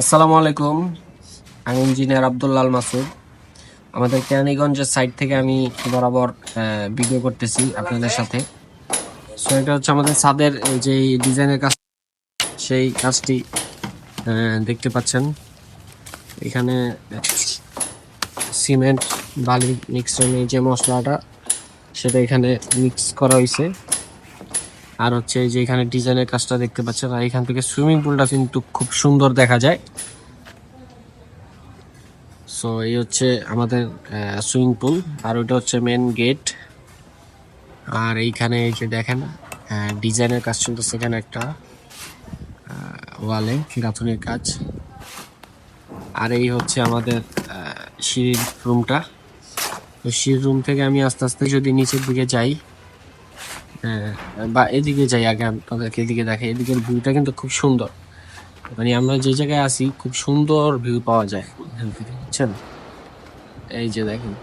আসসালামু আলাইকুম। আমি ইঞ্জিনিয়ার আবদুল্লাল মাসুদ। আমাদের কেরানীগঞ্জের সাইড থেকে আমি বরাবর ভিডিও করতেছি আপনাদের সাথে। সো এটা হচ্ছে আমাদের ছাদের, এই যে ডিজাইনের কাজ, সেই কাজটি দেখতে পাচ্ছেন। এখানে সিমেন্ট, বালি, মিক্সচার যে মশলাটা, সেটা এখানে মিক্স করা হয়েছে আর হচ্ছে যে এখানে ডিজাইনের কাজটা দেখতে পাচ্ছেন, আর এখান থেকে সুইমিং পুলটা কিন্তু খুব সুন্দর দেখা যায়। সো এই হচ্ছে আমাদের সুইমিং পুল, আর ওইটা হচ্ছে মেন গেট আর এইখানে এই যে দেখেন ডিজাইনের কাজ চলতেছে এখানে একটা ওয়ালে গাঁথনির কাজ। আর এই হচ্ছে আমাদের সিঁড়ির রুমটা তো সিঁড়ির রুম থেকে আমি আস্তে আস্তে যদি নিচের দিকে যাই বা এদিকে যাই, আগে আপনাদেরকে এদিকে দেখে এদিকের ভিউটা কিন্তু খুব সুন্দর। মানে আমরা যে জায়গায় আছি, খুব সুন্দর ভিউ পাওয়া যায় বুঝছেন? এই যে দেখেন।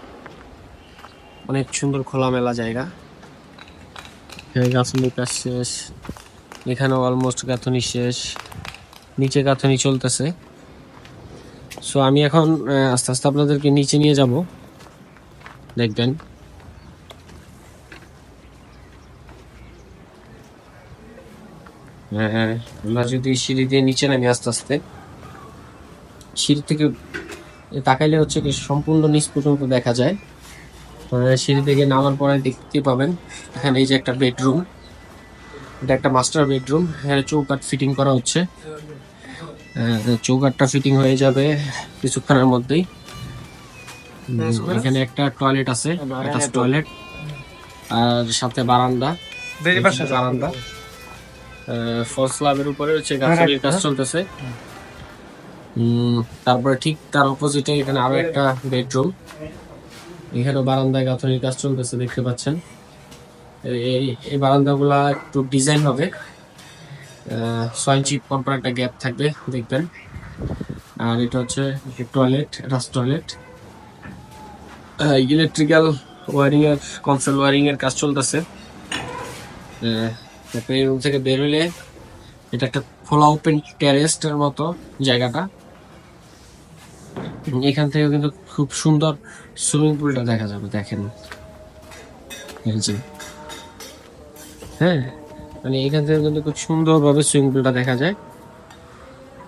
অনেক সুন্দর খোলামেলা জায়গা। এখানে গাছনি কাজ শেষ। এখানেও অলমোস্ট গাঁথনি শেষ। নিচে গাঁথনি চলতেছে। সো আমি এখন আস্তে আস্তে আপনাদেরকে নিচে নিয়ে যাব। দেখবেন। হ্যাঁ আমরা যদি সিঁড়ি দিয়ে নিচে নামি আস্তে আস্তে সিঁড়ি থেকে তাকাইলে হচ্ছে কি সম্পূর্ণ নিচ পর্যন্ত দেখা যায়। সিঁড়ি থেকে নামার পরে দেখতে পাবেন এখানে এই যে একটা বেডরুম এটা একটা মাস্টার বেডরুম এখানে চৌকাট ফিটিং করা হচ্ছে। চৌকাটটা ফিটিং হয়ে যাবে কিছুক্ষণের মধ্যেই। এখানে একটা টয়লেট আছে একটা টয়লেট আর সাথে বারান্দা বারান্দা। ফল স্ল্যাবের উপরে হচ্ছে গাছের কাজ চলতেছে। তারপরে ঠিক তার অপোজিটে এখানে আরও একটা বেডরুম এখানে বারান্দায় গাঁথনির কাজ চলতেছে দেখতে পাচ্ছেন। এই- এই বারান্দাগুলা একটু ডিজাইন হবে। ছয় ইঞ্চি পরপর একটা গ্যাপ থাকবে দেখবেন। আর এটা হচ্ছে টয়লেট রাস টয়লেট ইলেকট্রিক্যাল ওয়ারিং এর কনসেল ওয়ারিং এর কাজ চলতেছে। তারপরে এই রুম থেকে বের হইলে এটা একটা খোলা ওপেন টেরেস্টের মতো জায়গাটা। এখান থেকে কিন্তু খুব সুন্দর সুইমিং পুলটা দেখা যাবে, দেখেন। হ্যাঁ মানে এখান থেকে কিন্তু খুব সুন্দরভাবে সুইমিং পুলটা দেখা যায়।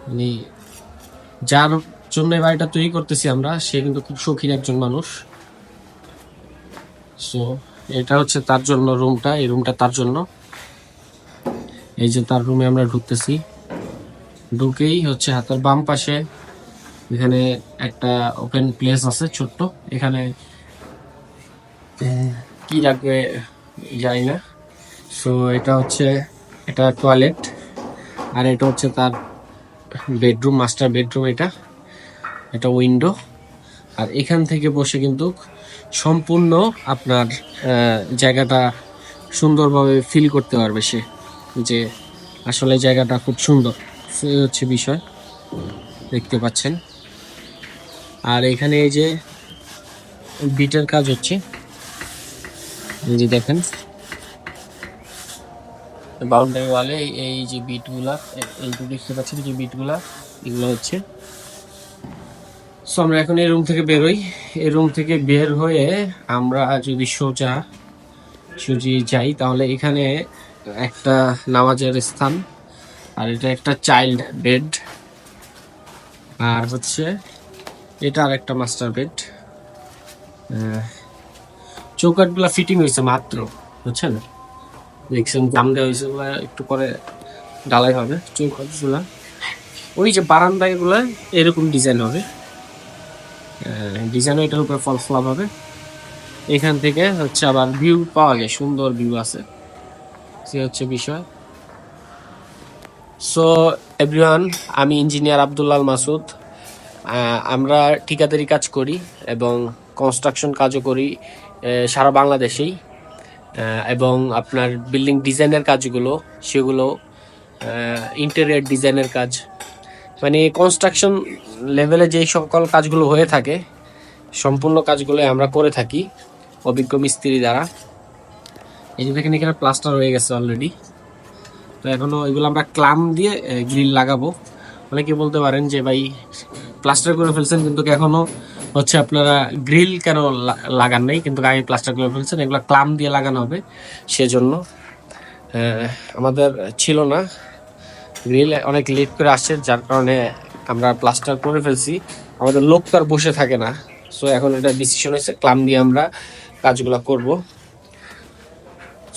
মানে যার জন্য বাড়িটা তৈরি করতেছি আমরা, সে কিন্তু খুব শৌখিন একজন মানুষ। সো এটা হচ্ছে তার জন্য রুমটা এই রুমটা তার জন্য। এই যে তার রুমে আমরা ঢুকতেছি। ঢুকেই হচ্ছে হাতের বাম পাশে এখানে একটা ওপেন প্লেস আছে ছোট্ট। এখানে কি রাখবে জানি না। সো এটা হচ্ছে, এটা টয়লেট আর এটা হচ্ছে তার বেডরুম মাস্টার বেডরুম এটা। এটা উইন্ডো আর এখান থেকে বসে কিন্তু সম্পূর্ণ আপনার জায়গাটা সুন্দরভাবে ফিল করতে পারবে সে। যে আসলে জায়গাটা খুব সুন্দর। সে হচ্ছে বিষয়। দেখতে পাচ্ছেন। আর এখানে এই যে বিটের কাজ হচ্ছে। এই যে দেখেন। বাউন্ডারি ওয়ালে এই যে বিটগুলা এই- এইগুলো দেখতে পাচ্ছেন যে বিটগুলা, এগুলো হচ্ছে। সো আমরা এখন এই রুম থেকে বেরোই এই রুম থেকে বের হয়ে আমরা যদি সোজা যদি যাই, তাহলে এখানে একটা নামাজের স্থান, আর এটা একটা চাইল্ড বেড, আর হচ্ছে এটা আর একটা মাস্টার বেড। চৌকাটগুলা ফিটিং হয়েছে মাত্র, বুঝছেন? দেখছেন দাম দেওয়া হয়েছে, ওগুলা একটু পরে ডালাই হবে চৌকাটগুলা ওই যে বারান্দাগুলা এরকম ডিজাইন হবে। ডিজাইন এটার উপরে ফল ফ্লাপ হবে। এখান থেকে হচ্ছে আবার ভিউ পাওয়া যায়, সুন্দর ভিউ আছে। সে হচ্ছে বিষয়। সো এভরিওয়ান আমি ইঞ্জিনিয়ার আবদুল্লাল মাসুদ। আমরা ঠিকাদারি কাজ করি এবং কনস্ট্রাকশন কাজও করি সারা বাংলাদেশেই। এবং আপনার বিল্ডিং ডিজাইনের কাজগুলো, সেগুলো ইন্টেরিয়ার ডিজাইনের কাজ। মানে কনস্ট্রাকশন লেভেলে যে সকল কাজগুলো হয়ে থাকে, সম্পূর্ণ কাজগুলো আমরা করে থাকি, অভিজ্ঞ মিস্ত্রি দ্বারা। এই যে দেখেন, এখানে প্লাস্টার হয়ে গেছে অলরেডি তো এখনও এগুলো আমরা ক্লাম দিয়ে গ্রিল লাগাবো। অনেকে বলতে পারেন যে, ভাই প্লাস্টার করে ফেলছেন কিন্তু এখনও হচ্ছে আপনারা গ্রিল কেন লাগান নাই? কিন্তু গায়ে প্লাস্টার করে ফেলছেন, এগুলো ক্লাম দিয়ে লাগানো হবে সেজন্য। আমাদের ছিল না গ্রিল অনেক লেট করে আসছে, যার কারণে আমরা প্লাস্টার করে ফেলছি। আমাদের লোক তো আর বসে থাকে না। সো এখন এটা ডিসিশন হয়েছে, ক্লাম দিয়ে আমরা কাজগুলো করব।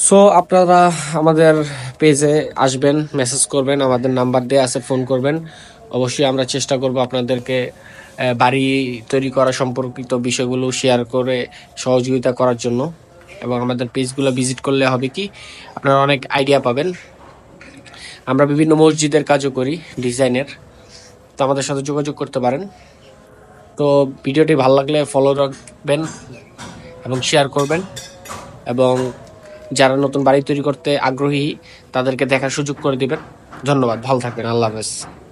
সো আপনারা আমাদের পেজে আসবেন মেসেজ করবেন, আমাদের নাম্বার দিয়ে আছে ফোন করবেন। অবশ্যই আমরা চেষ্টা করব আপনাদেরকে বাড়ি তৈরি করা সম্পর্কিত বিষয়গুলো শেয়ার করে সহযোগিতা করার জন্য। এবং আমাদের পেজগুলো ভিজিট করলে হবে কি, আপনারা অনেক আইডিয়া পাবেন। আমরা বিভিন্ন মসজিদের কাজও করি ডিজাইনের তো আমাদের সাথে যোগাযোগ করতে পারেন। তো ভিডিওটি ভালো লাগলে ফলো রাখবেন এবং শেয়ার করবেন। এবং যারা নতুন বাড়ি তৈরি করতে আগ্রহী, তাদেরকে দেখার সুযোগ করে দিবেন। ধন্যবাদ, ভালো থাকবেন, আল্লাহ হাফেজ।